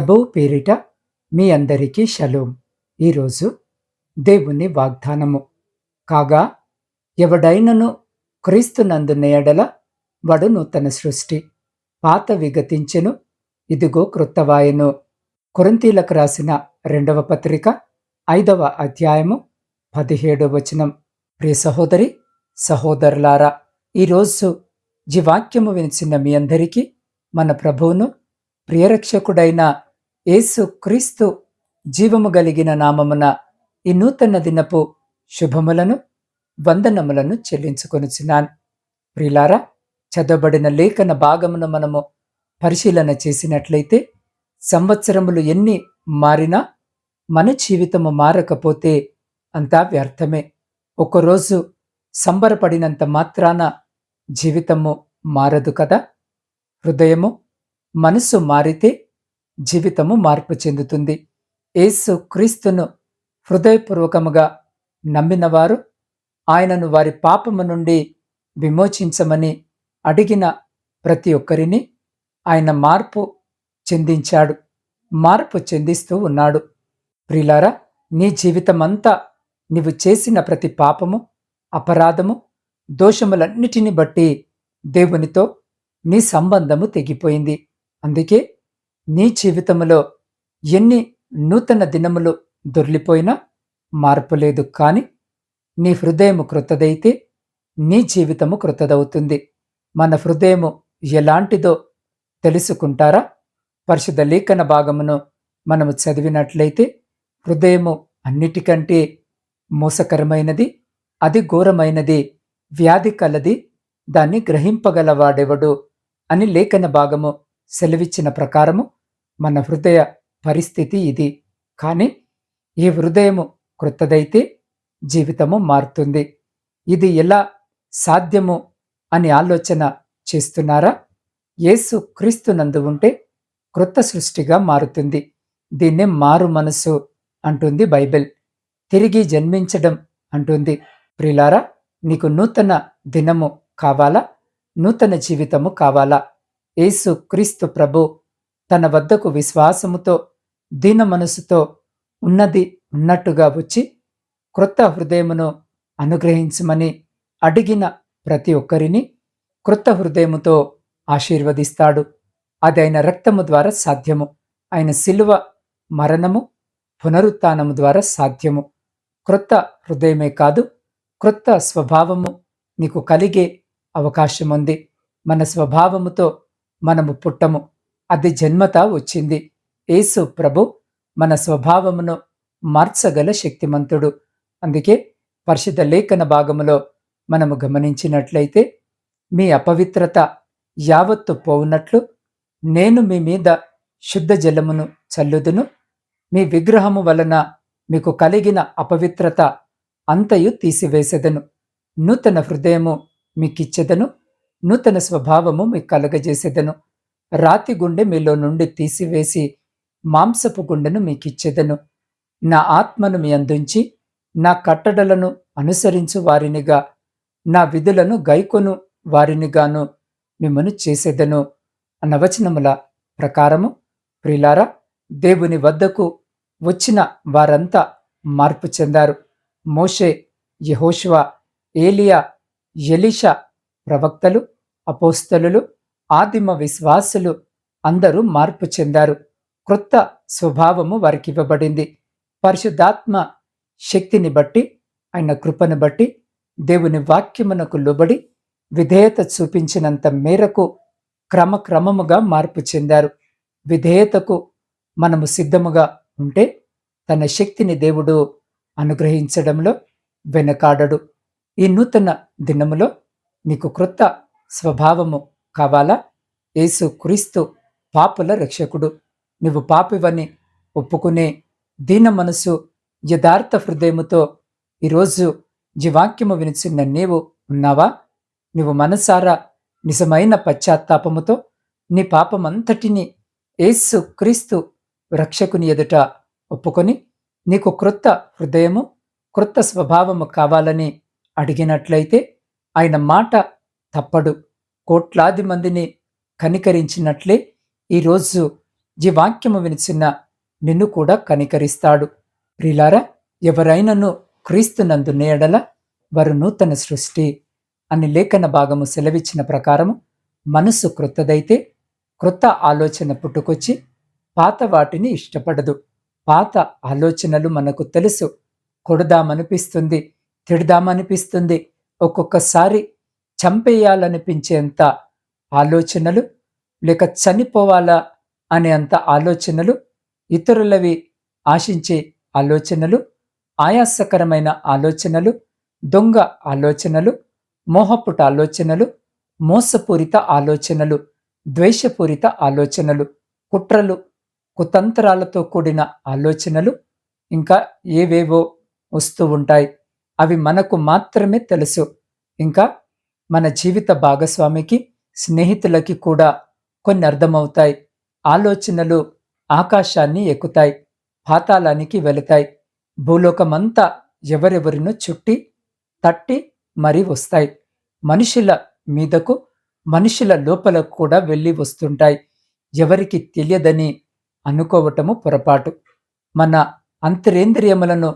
ప్రభువు పేరిట మీ అందరికీ షలోం. ఈరోజు దేవుని వాగ్దానము. కాగా ఎవడైనను క్రీస్తునందున్న ఎడల వడు నూతన సృష్టి. పాత విగతించెను ఇదిగో క్రొత్తవాయను. కొరంతీలకు రాసిన రెండవ పత్రిక ఐదవ అధ్యాయము పదిహేడవ వచనం. ప్రియ సహోదరి సహోదరులారా ఈరోజు జీవాక్యము వినిచిన మీ అందరికీ మన ప్రభువును ప్రియరక్షకుడైన యేసు క్రీస్తు జీవము కలిగిన నామమున ఈ నూతన దినపు శుభములను వందనములను చెల్లించుకొనుచున్నాను. ప్రిలారా చదవబడిన లేఖన భాగమును మనము పరిశీలన చేసినట్లయితే సంవత్సరములు ఎన్ని మారినా మన జీవితము మారకపోతే అంతా వ్యర్థమే. ఒకరోజు సంబరపడినంత మాత్రాన జీవితము మారదు కదా? హృదయము మనసు మారితే జీవితము మార్పు చెందుతుంది. యేసు క్రీస్తును హృదయపూర్వకముగా నమ్మినవారు ఆయనను వారి పాపము నుండి విమోచించమని అడిగిన ప్రతి ఒక్కరిని ఆయన మార్పు చెందించాడు మార్పు చెందిస్తూ ఉన్నాడు. ప్రిలారా నీ జీవితమంతా నీవు చేసిన ప్రతి పాపము అపరాధము దోషములన్నిటిని బట్టి దేవునితో నీ సంబంధము తెగిపోయింది. అందుకే నీ జీవితములో ఎన్ని నూతన దినములు దొర్లిపోయినా మార్పు లేదు కానీ నీ హృదయము కృతదైతే నీ జీవితము కృతదవుతుంది. మన హృదయము ఎలాంటిదో తెలుసుకుంటారా? పరిశుద్ధ లేఖన భాగమును మనము చదివినట్లయితే హృదయము అన్నిటికంటే మోసకరమైనది అది ఘోరమైనది వ్యాధి కలది దాన్ని గ్రహింపగలవాడెవడు అని లేఖన భాగము సెలవిచ్చిన ప్రకారము మన హృదయ పరిస్థితి ఇది. కానీ ఈ హృదయము క్రొత్తదైతే జీవితము మారుతుంది. ఇది ఎలా సాధ్యము అని ఆలోచన చేస్తున్నారా? యేసు క్రీస్తునందు ఉంటే క్రొత్త సృష్టిగా మారుతుంది. దీన్నే మారు మనసు అంటుంది బైబిల్. తిరిగి జన్మించడం అంటుంది. ప్రిలారా నీకు నూతన దినము కావాలా? నూతన జీవితము కావాలా? యేసు క్రీస్తు ప్రభు తన వద్దకు విశ్వాసముతో దీన మనసుతో ఉన్నది ఉన్నట్టుగా వచ్చి క్రొత్త హృదయమును అనుగ్రహించమని అడిగిన ప్రతి ఒక్కరిని క్రొత్త హృదయముతో ఆశీర్వదిస్తాడు. అది ఆయన రక్తము ద్వారా సాధ్యము. ఆయన శిలువ మరణము పునరుత్నము ద్వారా సాధ్యము. క్రొత్త హృదయమే కాదు క్రొత్త స్వభావము నీకు కలిగే అవకాశం ఉంది మన స్వభావముతో మనము పుట్టము. అది జన్మత వచ్చింది. యేసు ప్రభు మన స్వభావమును మార్చగల శక్తిమంతుడు. అందుకే పరిశుద్ధ లేఖన భాగములో మనము గమనించినట్లయితే మీ అపవిత్రత యావత్తు పోవునట్లు నేను మీ మీద శుద్ధ జలమును చల్లుదును. మీ విగ్రహము వలన మీకు కలిగిన అపవిత్రత అంతయు తీసివేసెదను. నూతన హృదయము మీకిచ్చెదను. నూతన స్వభావము మీకు కలగజేసేదను. రాతి గుండె మీలో నుండి తీసివేసి మాంసపు గుండెను మీకిచ్చేదను. నా ఆత్మను మీ అందించి నా కట్టడలను అనుసరించు వారినిగా నా విధులను గైకొను వారినిగాను మిమ్మను చేసేదను. అన్న వచనముల ప్రకారము ప్రిలారా దేవుని వద్దకు వచ్చిన వారంతా మార్పు చెందారు. మోషే యహోష్వా ఏలియా ఎలిషా ప్రవక్తలు అపోస్తలు ఆదిమ విశ్వాసులు అందరూ మార్పు చెందారు. క్రొత్త స్వభావము వారికి ఇవ్వబడింది పరిశుద్ధాత్మ శక్తిని బట్టి ఆయన కృపను బట్టి దేవుని వాక్యమునకు లోబడి విధేయత చూపించినంత మేరకు క్రమక్రమముగా మార్పు చెందారు. విధేయతకు మనము సిద్ధముగా ఉంటే తన శక్తిని దేవుడు అనుగ్రహించడంలో వెనకాడడు. ఈ నూతన దినములో నీకు క్రొత్త స్వభావము కావాలా? యేసు క్రీస్తు పాపుల రక్షకుడు. నువ్వు పాపివని ఒప్పుకునే దీన మనసు యథార్థ హృదయముతో ఈరోజు జీవాక్యము వినిచిన్న నీవు ఉన్నావా? నువ్వు మనసారా నిజమైన పశ్చాత్తాపముతో నీ పాపమంతటిని యేసు క్రీస్తు రక్షకుని ఎదుట ఒప్పుకొని నీకు క్రొత్త హృదయము క్రొత్త స్వభావము కావాలని అడిగినట్లయితే ఆయన మాట తప్పడు. కోట్లాది మందిని కనికరించినట్లే ఈరోజు వాక్యము వినిచిన నిన్ను కూడా కనికరిస్తాడు. ప్రిలారా ఎవరైనను క్రీస్తునందు నేడల వారు నూతన సృష్టి అని లేఖన భాగము సెలవిచ్చిన ప్రకారము మనసు క్రొత్తదైతే క్రొత్త ఆలోచన పుట్టుకొచ్చి పాత వాటిని ఇష్టపడదు. పాత ఆలోచనలు మనకు తెలుసు. కొడదామనిపిస్తుంది తిడదామనిపిస్తుంది. ఒక్కొక్కసారి చంపేయాలనిపించేంత ఆలోచనలు లేక చనిపోవాలా అనే అంత ఆలోచనలు ఇతరులవి ఆశించే ఆలోచనలు ఆయాసకరమైన ఆలోచనలు దొంగ ఆలోచనలు మోహపుట ఆలోచనలు మోసపూరిత ఆలోచనలు ద్వేషపూరిత ఆలోచనలు కుట్రలు కుతంత్రాలతో కూడిన ఆలోచనలు ఇంకా ఏవేవో వస్తూ ఉంటాయి. అవి మనకు మాత్రమే తెలుసు. ఇంకా మన జీవిత భాగస్వామికి స్నేహితులకి కూడా కొన్ని అర్థమవుతాయి. ఆలోచనలు ఆకాశాన్ని ఎక్కుతాయి పాతాళానికి వెళతాయి. భూలోకమంతా ఎవరెవరినో చుట్టి తట్టి మరీ వస్తాయి. మనుషుల మీదకు మనుషుల లోపలకు కూడా వెళ్ళి వస్తుంటాయి. ఎవరికి తెలియదని అనుకోవటము పొరపాటు. మన అంతరేంద్రియములను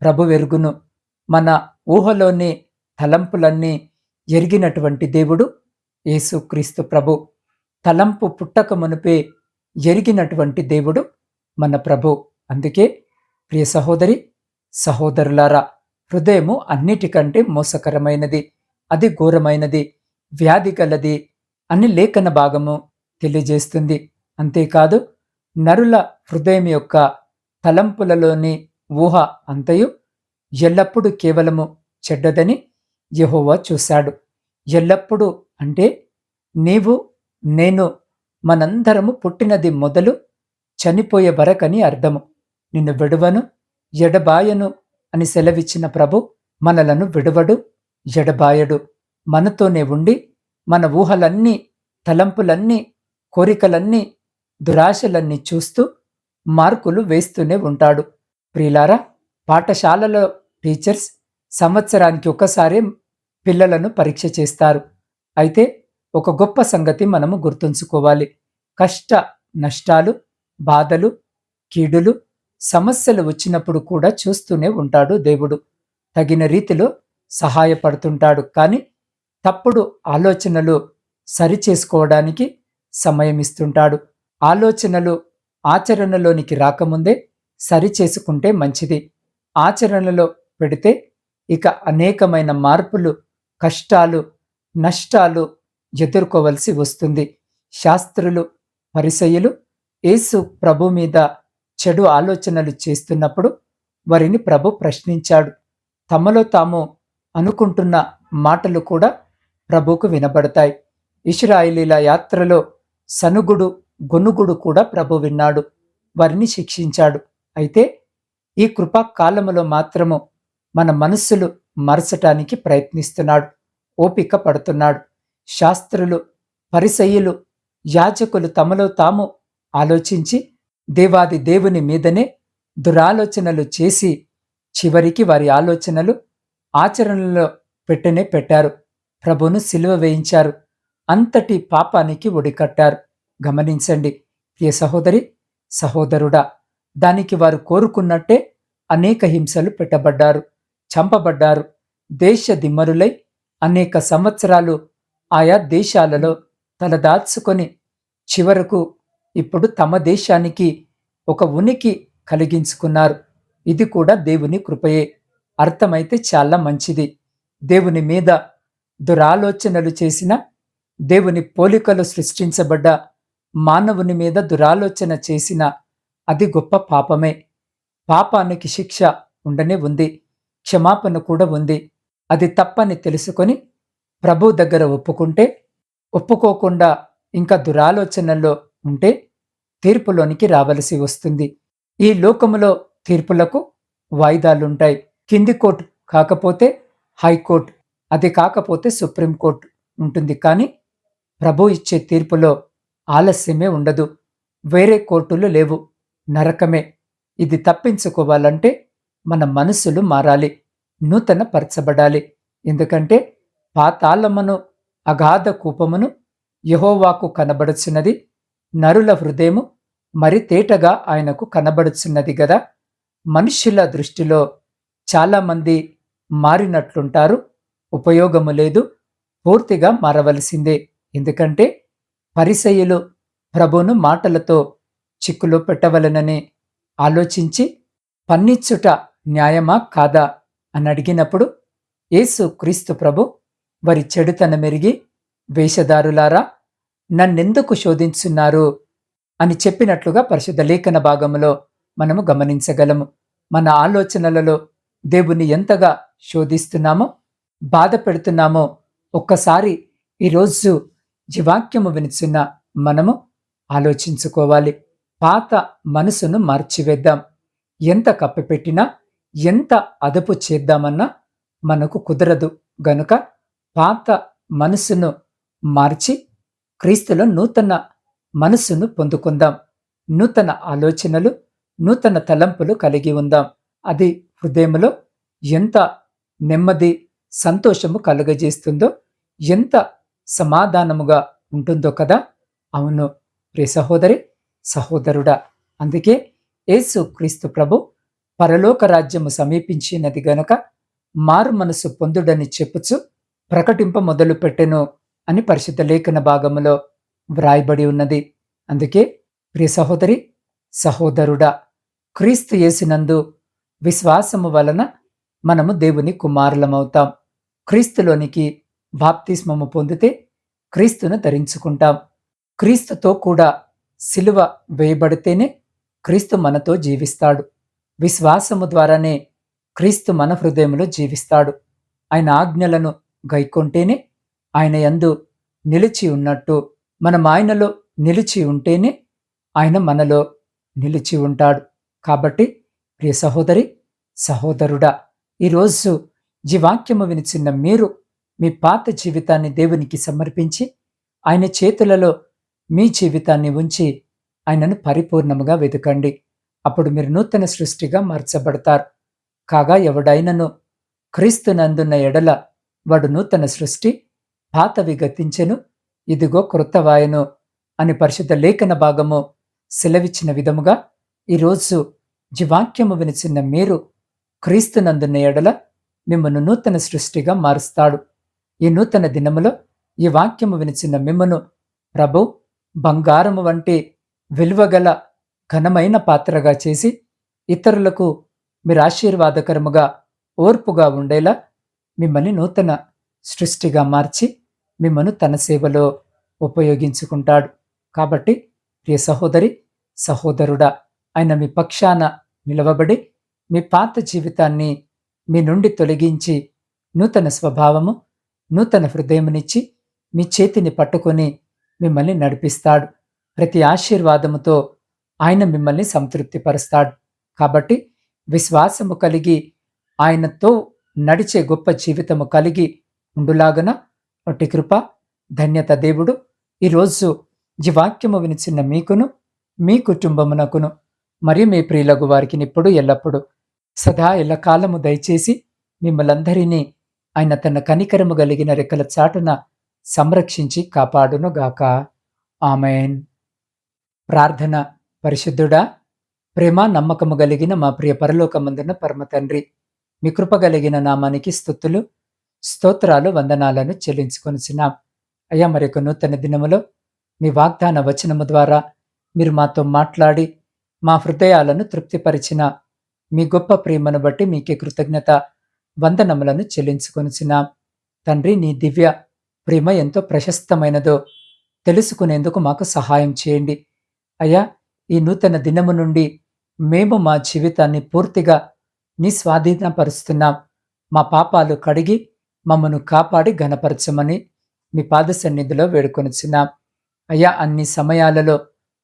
ప్రభు వెరుగును. మన ఊహలోని తలంపులన్నీ ఎరిగినటువంటి దేవుడు యేసుక్రీస్తు ప్రభు. తలంపు పుట్టక మునిపే ఎరిగినటువంటి దేవుడు మన ప్రభు. అందుకే ప్రియ సహోదరి సహోదరులారా హృదయము అన్నిటికంటే మోసకరమైనది అది ఘోరమైనది వ్యాధి గలది అని లేఖన భాగము తెలియజేస్తుంది. అంతేకాదు నరుల హృదయం యొక్క తలంపులలోని ఊహ అంతయు ఎల్లప్పుడూ కేవలము చెడ్డదని యహోవా చూశాడు. ఎల్లప్పుడూ అంటే నీవు నేను మనందరము పుట్టినది మొదలు చనిపోయే వరకని అర్థము. నిన్ను విడువను ఎడబాయను అని సెలవిచ్చిన ప్రభు మనలను విడువడు ఎడబాయడు. మనతోనే ఉండి మన ఊహలన్నీ తలంపులన్నీ కోరికలన్నీ దురాశలన్నీ చూస్తూ మార్కులు వేస్తూనే ఉంటాడు. ప్రియులారా పాఠశాలలో టీచర్స్ సంవత్సరానికి ఒకసారి పిల్లలను పరీక్ష చేస్తారు. అయితే ఒక గొప్ప సంగతి మనము గుర్తుంచుకోవాలి. కష్ట నష్టాలు బాధలు కీడులు సమస్యలు వచ్చినప్పుడు కూడా చూస్తూనే ఉంటాడు దేవుడు. తగిన రీతిలో సహాయపడుతుంటాడు. కానీ తప్పుడు ఆలోచనలు సరిచేసుకోవడానికి సమయం ఇస్తుంటాడు. ఆలోచనలు ఆచరణలోనికి రాకముందే సరిచేసుకుంటే మంచిది. ఆచరణలో పెడితే ఇక అనేకమైన మార్పులు కష్టాలు నష్టాలు ఎదుర్కోవలసి వస్తుంది. శాస్త్రులు పరిసయులు యేసు ప్రభు మీద చెడు ఆలోచనలు చేస్తున్నప్పుడు వారిని ప్రభు ప్రశ్నించాడు. తమలో తాము అనుకుంటున్న మాటలు కూడా ప్రభుకు వినబడతాయి. ఇష్రాయిలీల యాత్రలో సనుగుడు గొనుగుడు కూడా ప్రభు విన్నాడు. వారిని శిక్షించాడు. అయితే ఈ కృపా కాలములో మాత్రము మన మనస్సులు మరచటానికి ప్రయత్నిస్తున్నాడు. ఓపిక పడుతున్నాడు. శాస్త్రులు పరిసయ్యులు యాజకులు తమలో తాము ఆలోచించి దేవాది దేవుని మీదనే దురాలోచనలు చేసి చివరికి వారి ఆలోచనలు ఆచరణలో పెట్టనే పెట్టారు. ప్రభును సిలువ వేయించారు. అంతటి పాపానికి ఒడికట్టారు. గమనించండి ప్రియ సహోదరి సహోదరుడా దానికి వారు కోరుకున్నట్టే అనేక హింసలు పెట్టబడ్డారు. చంపబడ్డారు. దేశ దిమ్మరులై అనేక సంవత్సరాలు ఆయా దేశాలలో తలదాచుకొని చివరకు ఇప్పుడు తమ దేశానికి ఒక ఉనికి కలిగించుకున్నారు. ఇది కూడా దేవుని కృపయే. అర్థమైతే చాలా మంచిది. దేవుని మీద దురాలోచనలు చేసిన దేవుని పోలికలు సృష్టించబడ్డ మానవుని మీద దురాలోచన చేసిన అది గొప్ప పాపమే. పాపానికి శిక్ష ఉండనే ఉంది. క్షమాపణ కూడా ఉంది. అది తప్పని తెలుసుకొని ప్రభు దగ్గర ఒప్పుకుంటే ఒప్పుకోకుండా ఇంకా దురాలోచనల్లో ఉంటే తీర్పులోనికి రావలసి వస్తుంది. ఈ లోకములో తీర్పులకు వాయిదాలుంటాయి. కింది కోర్టు కాకపోతే హైకోర్టు అది కాకపోతే సుప్రీంకోర్టు ఉంటుంది. కానీ ప్రభు ఇచ్చే తీర్పులో ఆలస్యమే ఉండదు. వేరే కోర్టులు లేవు. నరకమే. ఇది తప్పించుకోవాలంటే మన మనసులు మారాలి నూతన పరచబడాలి ఎందుకంటే పాతాళమును అగాధ కూపమును యహోవాకు కనబడుచున్నది నరుల హృదయము మరి తేటగా ఆయనకు కనబడుచున్నది గదా. మనుష్యుల దృష్టిలో చాలామంది మారినట్లుంటారు ఉపయోగము లేదు పూర్తిగా మారవలసిందే. ఎందుకంటే పరిసయులు ప్రభును మాటలతో చిక్కులు పెట్టవలనని ఆలోచించి పన్నిచ్చుట న్యాయమా కాదా? అని అడిగినప్పుడు యేసు క్రీస్తు ప్రభు వారి చెడుతన మెరిగి వేషధారులారా నన్నెందుకు శోధించున్నారు? అని చెప్పినట్లుగా పరిశుద్ధ లేఖన భాగంలో మనము గమనించగలము. మన ఆలోచనలలో దేవుని ఎంతగా శోధిస్తున్నామో బాధ పెడుతున్నామో ఒక్కసారి ఈరోజు జీవాక్యము వినిచున్న మనము ఆలోచించుకోవాలి. పాత మనసును మార్చివేద్దాం. ఎంత కప్పిపెట్టినా ఎంత అదుపు చేద్దామన్నా మనకు కుదరదు గనుక పాత మనసును మార్చి క్రీస్తులో నూతన మనస్సును పొందుకుందాం. నూతన ఆలోచనలు నూతన తలంపులు కలిగి ఉందాం. అది హృదయంలో ఎంత నెమ్మది సంతోషము కలుగజేస్తుందో ఎంత సమాధానముగా ఉంటుందో కదా! అవును ప్రియ సహోదరి సహోదరుడా అందుకే యేసు క్రీస్తు ప్రభు పరలోక రాజ్యము సమీపించినది గనక మారు మనసు పొందుడని చెప్పుచు ప్రకటింప మొదలు పెట్టెను అని పరిశుద్ధ లేఖన భాగములో వ్రాయబడి ఉన్నది. అందుకే ప్రియ సహోదరి సహోదరుడా క్రీస్తు యేసినందు విశ్వాసము వలన మనము దేవుని కుమారులమవుతాం. క్రీస్తులోనికి బాప్తిస్మము పొందితే క్రీస్తును ధరించుకుంటాం. క్రీస్తుతో కూడా సిలువ వేయబడితేనే క్రీస్తు మనతో జీవిస్తాడు. విశ్వాసము ద్వారానే క్రీస్తు మన హృదయంలో జీవిస్తాడు. ఆయన ఆజ్ఞలను గైకొంటేనే ఆయన యందు నిలిచి ఉన్నట్టు మనం ఆయనలో నిలిచి ఉంటేనే ఆయన మనలో నిలిచి ఉంటాడు. కాబట్టి ప్రియ సహోదరి సహోదరుడా ఈరోజు జీవాక్యము వినిచిన్న మీరు మీ పాత జీవితాన్ని దేవునికి సమర్పించి ఆయన చేతులలో మీ జీవితాన్ని ఉంచి ఆయనను పరిపూర్ణముగా వెతకండి అప్పుడు మీరు నూతన సృష్టిగా మార్చబడతారు. కాగా ఎవడైనను క్రీస్తునందున్న ఎడల వాడు నూతన సృష్టి పాతవి గతించెను ఇదిగో కృతవాయను అని పరిశుద్ధ లేఖన భాగము సెలవిచ్చిన విధముగా ఈరోజు జీవాక్యము వినిచిన్న మీరు క్రీస్తునందున్న ఎడల మిమ్మను నూతన సృష్టిగా మారుస్తాడు. ఈ నూతన దినములో ఈ వాక్యము వినిచిన మిమ్మను ప్రభు బంగారము వంటి విలువగల ఘనమైన పాత్రగా చేసి ఇతరులకు మీరు ఆశీర్వాదకరముగా ఓర్పుగా ఉండేలా మిమ్మల్ని నూతన సృష్టిగా మార్చి మిమ్మను తన సేవలో ఉపయోగించుకుంటాడు. కాబట్టి ప్రియ సహోదరి సహోదరుడా ఆయన మీ పక్షాన నిలవబడి మీ పాత జీవితాన్ని మీ నుండి తొలగించి నూతన స్వభావము నూతన హృదయమునిచ్చి మీ చేతిని పట్టుకొని మిమ్మల్ని నడిపిస్తాడు. ప్రతి ఆశీర్వాదముతో ఆయన మిమ్మల్ని సంతృప్తిపరుస్తాడు. కాబట్టి విశ్వాసము కలిగి ఆయనతో నడిచే గొప్ప జీవితము కలిగి ఉండులాగన ఒట్టి కృప ధన్యత దేవుడు. ఈరోజు జీవాక్యము వినిచిన మీకును మీ కుటుంబమునకును మరియు మీ ప్రియులకు వారికి ఇప్పుడు ఎల్లప్పుడూ సదా ఎల్లకాలము దయచేసి మిమ్మలందరినీ ఆయన తన కనికరము కలిగిన రెక్కల చాటున సంరక్షించి కాపాడునుగాక. ఆమెన్. ప్రార్థన పరిశుద్ధుడా ప్రేమ నమ్మకము కలిగిన మా ప్రియ పరలోకమందున పరమ తండ్రి మీ కృప కలిగిన నామానికి స్థుతులు స్తోత్రాలు వందనాలను చెల్లించుకొనిచున్నాం. అయ్యా మరొక నూతన దినములో మీ వాగ్దాన వచనము ద్వారా మీరు మాతో మాట్లాడి మా హృదయాలను తృప్తిపరిచిన మీ గొప్ప ప్రేమను బట్టి మీకే కృతజ్ఞత వందనములను చెల్లించుకొనిచున్నాం. తండ్రి నీ దివ్య ప్రేమ ఎంతో ప్రశస్తమైనదో తెలుసుకునేందుకు మాకు సహాయం చేయండి. అయ్యా ఈ నూతన దినము నుండి మేము మా జీవితాన్ని పూర్తిగా నీ స్వాధీనపరుస్తున్నాం మా పాపాలు కడిగి మమ్మను కాపాడి ఘనపరచమని మీ పాద సన్నిధిలో వేడుకొనిచున్నాం. అయ్యా అన్ని సమయాలలో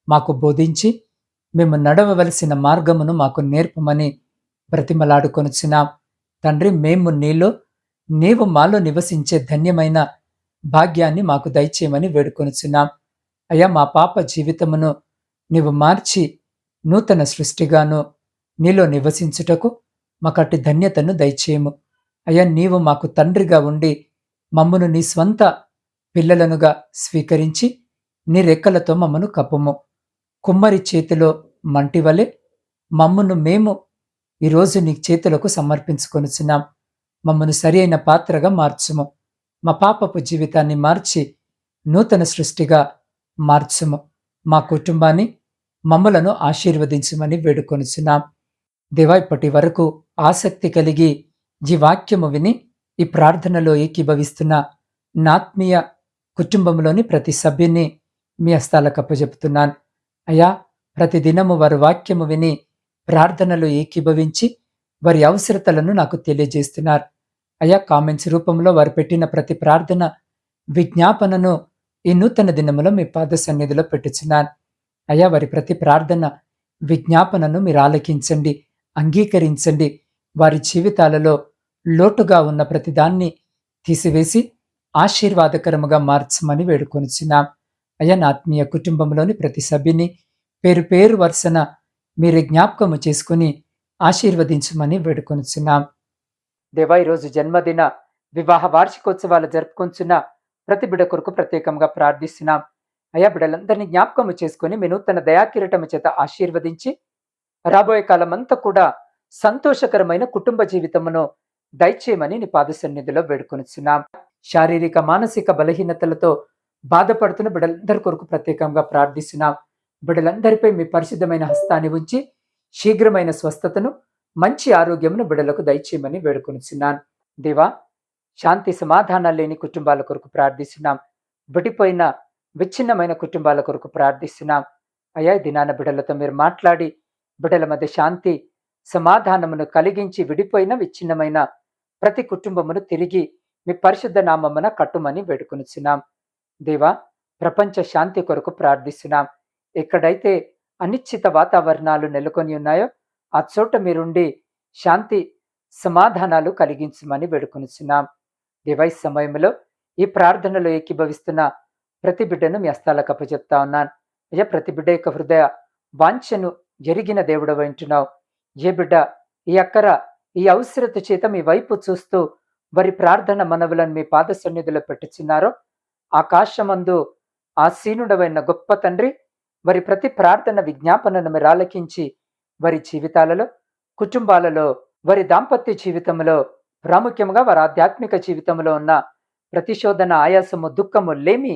మాకు బోధించి మేము నడవవలసిన మార్గమును మాకు నేర్పమని బ్రతిమలాడుకొనిచున్నాం. తండ్రి మేము నీలో నీవు మాలో నివసించే ధన్యమైన భాగ్యాన్ని మాకు దయచేయమని వేడుకొనిచున్నాం. అయ్యా మా పాప జీవితమును నీవు మార్చి నూతన సృష్టిగాను నీలో నివసించుటకు మాకటి ధన్యతను దయచేయము. అయ్యా నీవు మాకు తండ్రిగా ఉండి మమ్మను నీ స్వంత పిల్లలనుగా స్వీకరించి నీ రెక్కలతో మమ్మను కప్పుము. కుమ్మరి చేతిలో మంటివలె మమ్మను మేము ఈరోజు నీ చేతులకు సమర్పించుకొనుచున్నాం. మమ్మను సరి అయిన పాత్రగా మార్చుము. మా పాపపు జీవితాన్ని మార్చి నూతన సృష్టిగా మార్చుము. మా కుటుంబాన్ని మమ్మలను ఆశీర్వదించమని వేడుకొనుచున్నాం. దేవా ఇప్పటి వరకు ఆసక్తి కలిగి ఈ వాక్యము విని ఈ ప్రార్థనలో ఏకీభవిస్తున్న నాత్మీయ కుటుంబంలోని ప్రతి సభ్యుని మీ హస్తాలకు అప్పచెపుతున్నాను అయ్యా ప్రతి దినము వారి వాక్యము విని ప్రార్థనలో ఏకీభవించి వారి అవసరతలను నాకు తెలియజేస్తున్నారు. అయ్యా కామెంట్స్ రూపంలో వారు పెట్టిన ప్రతి ప్రార్థన విజ్ఞాపనను ఈ నూతన దినములో మీ పాద సన్నిధిలో పెట్టుచున్నాను. అయ్యా వారి ప్రతి ప్రార్థన విజ్ఞాపనను మీరు ఆలకించండి అంగీకరించండి. వారి జీవితాలలో లోటుగా ఉన్న ప్రతిదాన్ని తీసివేసి ఆశీర్వాదకరముగా మార్చమని వేడుకొనిచున్నాం. అయ్యా నా ఆత్మీయ కుటుంబంలోని ప్రతి సభ్యుని పేరు పేరు వరుసన మీరు జ్ఞాపకము చేసుకుని ఆశీర్వదించమని వేడుకొనిచున్నాం. దేవా ఈరోజు జన్మదిన వివాహ వార్షికోత్సవాలు జరుపుకొంచున్న ప్రతి బిడ కొరకు ప్రత్యేకంగా ప్రార్థిస్తున్నాం. అయ్యా బిడ్డలందరినీ జ్ఞాపకము చేసుకుని మీ నూతన దయాకిరటము చేత ఆశీర్వదించి రాబోయే కాలమంతా కూడా సంతోషకరమైన కుటుంబ జీవితమును దయచేయమని నీ పాద సన్నిధిలో వేడుకొనిచున్నాం. శారీరక మానసిక బలహీనతలతో బాధపడుతున్న బిడ్డలందరి కొరకు ప్రత్యేకంగా ప్రార్థిస్తున్నాం. బిడ్డలందరిపై మీ పరిశుద్ధమైన హస్తాన్ని ఉంచి శీఘ్రమైన స్వస్థతను మంచి ఆరోగ్యమును బిడ్డలకు దయచేయమని వేడుకొనిచున్నాను దేవా శాంతి సమాధానాలు లేని కుటుంబాల కొరకు ప్రార్థిస్తున్నాం. విడిపోయిన విచ్ఛిన్నమైన కుటుంబాల కొరకు ప్రార్థిస్తున్నాం. అయ్యా దినాన బిడ్డలతో మీరు మాట్లాడి బిడ్డల మధ్య శాంతి సమాధానమును కలిగించి విడిపోయిన విచ్ఛిన్నమైన ప్రతి కుటుంబమును తిరిగి మీ పరిశుద్ధ నామమున కట్టుమని వేడుకొనిచున్నాం. దేవా ప్రపంచ శాంతి కొరకు ప్రార్థిస్తున్నాం. ఎక్కడైతే అనిశ్చిత వాతావరణాలు నెలకొని ఉన్నాయో ఆ చోట మీరుండి శాంతి సమాధానాలు కలిగించమని వేడుకొనిచున్నాం. దేవా ఈ సమయంలో ఈ ప్రార్థనలో ఏకీభవిస్తున్న ప్రతి బిడ్డను మీ అస్తాలకు అప్పచెప్తా ఉన్నాను. అయ్యా ప్రతి బిడ్డ యొక్క హృదయ వాంఛను జరిగిన దేవుడు వింటున్నావు ఏ బిడ్డ ఈ అక్కర ఈ అవసరత చేత మీ వైపు చూస్తూ వారి ప్రార్థన మనవులను మీ పాద సన్నిధిలో పెట్టుచున్నారో ఆకాశమందు ఆసీనుడవైన గొప్ప తండ్రి వారి ప్రతి ప్రార్థన విజ్ఞాపనను మీరు ఆలకించి వారి జీవితాలలో కుటుంబాలలో వారి దాంపత్య జీవితంలో ప్రాముఖ్యంగా వారి ఆధ్యాత్మిక జీవితంలో ఉన్న ప్రతిశోధన ఆయాసము దుఃఖము లేమి